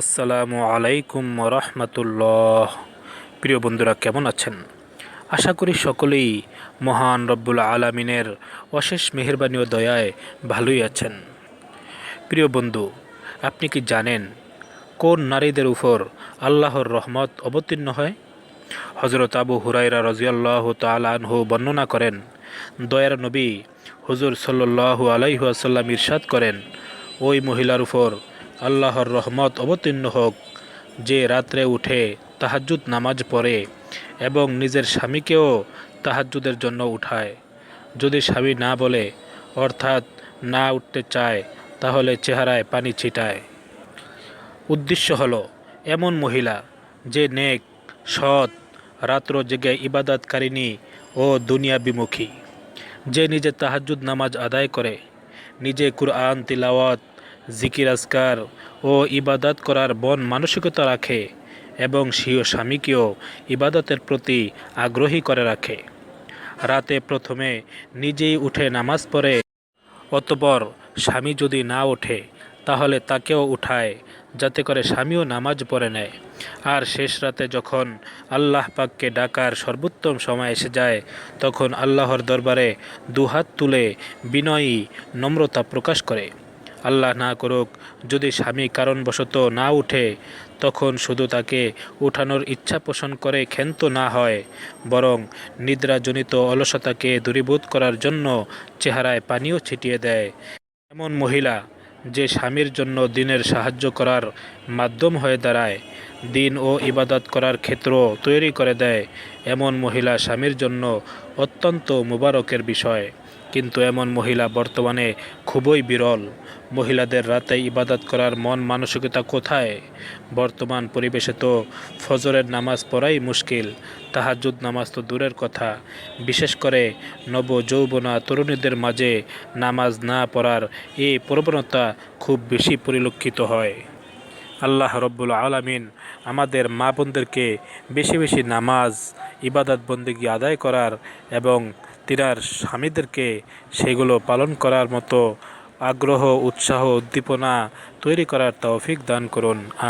আসসালামু আলাইকুম রহমতুল্লাহ প্রিয় বন্ধুরা, কেমন আছেন? আশা করি সকলেই মহান রব্বুল আলমিনের অশেষ মেহরবানি ও দয়ায় ভালোই আছেন। প্রিয় বন্ধু, আপনি কি জানেন কোন নারীদের উপর আল্লাহর রহমত অবতীর্ণ হয়? হজরত আবু হুরাইরা রজিয়াল্লাহ তালানহু বর্ণনা করেন, দয়ার নবী হুজুর সাল্লাহ আলাইহাসাল্লাম ইরশাদ করেন, ওই মহিলার উপর আল্লাহর রহমত অবতীর্ণ হোক। যে রাত্রে উঠে তাহাজ্জুদ নামাজ পড়ে এবং নিজের স্বামীকেও তাহাজ্জুদের জন্য উঠায়। যদি স্বামী না বলে, অর্থাৎ না উঠতে চায়, তাহলে চেহারায় পানি ছিটায়। উদ্দেশ্য হল, এমন মহিলা যে নেক, সৎ রাত্র জেগে ইবাদতকারিণী ও দুনিয়া বিমুখী যে নিজে তাহাজ্জুদ নামাজ আদায় করে, নিজে কুরআন তিলাওয়াত জিকির, আজকার ও ইবাদত করার বন মানসিকতা রাখে এবং স্বীয় স্বামীকেও ইবাদতের প্রতি আগ্রহী করে রাখে। রাতে প্রথমে নিজেই উঠে নামাজ পড়ে, অতপর স্বামী যদি না ওঠে, তাহলে তাকেও উঠায় যাতে করে স্বামীও নামাজ পড়ে নেয়। আর শেষ রাতে যখন আল্লাহ পাককে ডাকার সর্বোত্তম সময় এসে যায়, তখন আল্লাহর দরবারে দুহাত তুলে বিনয়ী নম্রতা প্রকাশ করে। আল্লাহ না করুক, যদি স্বামী কারণবশত না উঠে, তখন শুধু তাকে উঠানোর ইচ্ছা পোষণ করে ক্ষান্ত না হয়, বরং নিদ্রাজনিত অলসতাকে দূরীভূত করার জন্য চেহারায় পানিও ছিটিয়ে দেয়। এমন মহিলা যে স্বামীর জন্য দিনের সাহায্য করার মাধ্যম হয়ে দাঁড়ায়, দিন ও ইবাদত করার ক্ষেত্র তৈরি করে দেয়, এমন মহিলা স্বামীর জন্য অত্যন্ত মুবারকের বিষয়। কিন্তু এমন মহিলা বর্তমানে খুবই বিরল। মহিলাদের রাতে ইবাদত করার মন মানসিকতা কোথায়? বর্তমান পরিবেশে তো ফজরের নামাজ পড়াই মুশকিল তাহাজুদ নামাজ তো দূরের কথা। বিশেষ করে নব যৌবনা তরুণীদের মাঝে নামাজ না পড়ার এই প্রবণতা খুব বেশি পরিলক্ষিত হয়। আল্লাহ রব্বুল আলমিন আমাদের মা বোনদেরকে বেশি বেশি নামাজ, ইবাদত বন্দিগি আদায় করার এবং তিনার স্বামীদেরকে সেগুলো পালন করার মতো আগ্রহ, উৎসাহ, উদ্দীপনা তৈরি করার তৌফিক দান করুন।